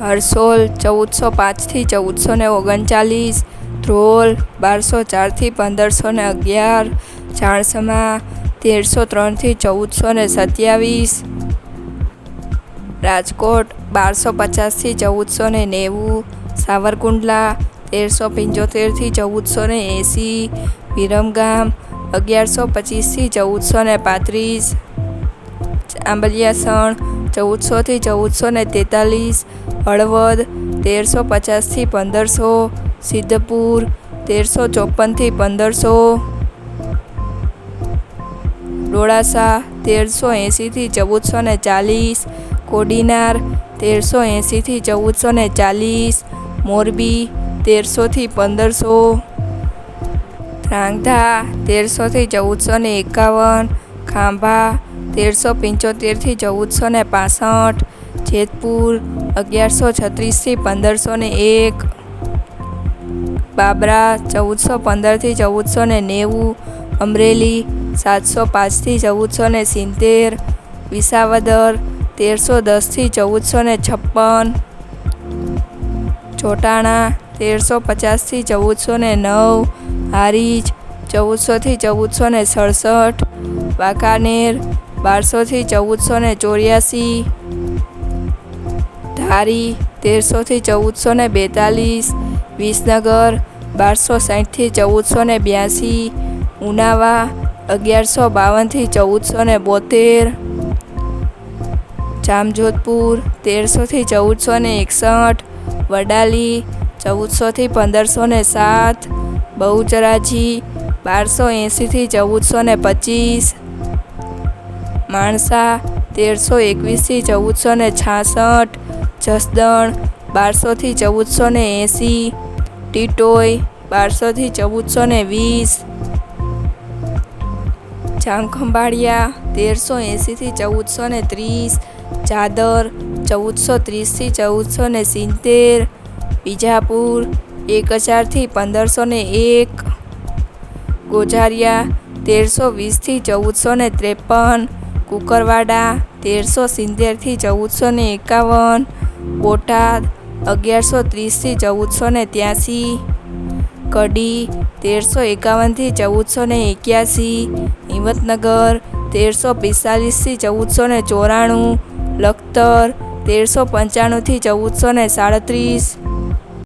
હરસોલ ચૌદસો પાંચથી ચૌદસો ને ઓગણચાલીસ, ધ્રોલ બારસો ચારથી પંદરસો ને અગિયાર ચાણસમા તેરસો ત્રણથી ચૌદસો ને સત્યાવીસ, રાજકોટ બારસો પચાસથી ચૌદસો ને નેવું, સાવરકુંડલા તેરસો પંચોતેરથી ચૌદસો ને એંસી, વિરમગામ અગિયારસો પચીસથી ચૌદસો ને પાંત્રીસ આંબલિયાસણ ચૌદસોથી ચૌદસો ને તેતાલીસ હળવદ, તેરસો પચાસથી પંદરસો, સિદ્ધપુર, તેરસો ચોપનથી પંદરસો ડોળાસા તેરસો એંસીથી ચૌદસો ને ચાલીસ, કોડીનાર, તેરસો એંસીથી ચૌદસો ને ચાલીસ, મોરબી, તેરસોથી પંદરસો ધ્રાંગધા તેરસોથી ચૌદસો ને એકાવન, ખાંભા, તેરસો પંચોતેરથી ચૌદસો ને પાસઠ જેતપુર અગિયારસો છત્રીસથી પંદરસો ને એક, બાબરા ચૌદસો પંદરથી ચૌદસો ને નેવું, અમરેલી સાતસો પાંચથી ચૌદસો ને સિત્તેર, વિસાવદર તેરસો દસથી ચૌદસો ને છપ્પન, ચોટાણા તેરસો પચાસથી ચૌદસો ને નવ, હારીજ ચૌદસોથી ચૌદસો ને સડસઠ, વાંકાનેર બારસોથી ચૌદસો ને ચોર્યાસી ધારી તેરસોથી ચૌદસો ને બેતાલીસ, વિસનગર બારસો સાઠથી ચૌદસો ને બ્યાસી, ઉનાવા અગિયારસો બાવનથી ચૌદસો ને બોતેર, જામજોધપુર તેરસોથી ચૌદસો ને એકસઠ, વડાલી ચૌદસોથી પંદરસો ને સાત, બહુચરાજી બારસો એંસીથી ચૌદસો ને પચીસ, માણસા તેરસો એકવીસથી ચૌદસો ને છાસઠ જસદણ, બારસોથી ચૌદસો ને એંસી, ટીટોય, બારસોથી ચૌદસો ને વીસ જામખંભાળિયા તેરસો એંસીથી ચૌદસો ને ત્રીસ ચાદર ચૌદસો ત્રીસથી ચૌદસો ને સિત્તેર, બીજાપુર, એક હજારથી પંદરસો ને એક ગોઝારિયા તેરસો વીસથી ચૌદસો ને ત્રેપન, કુકરવાડા, તેરસો સિત્તેરથી ચૌદસો ને એકાવન બોટાદ અગિયારસો ત્રીસથી ચૌદસો ને ત્યાંસી, કડી તેરસો એકાવનથી ચૌદસો ને એક્યાસી, હિંમતનગર તેરસો પિસ્તાલીસથી ચૌદસો ને ચોરાણું, લખતર તેરસો પંચાણુંથી ચૌદસો ને સાડત્રીસ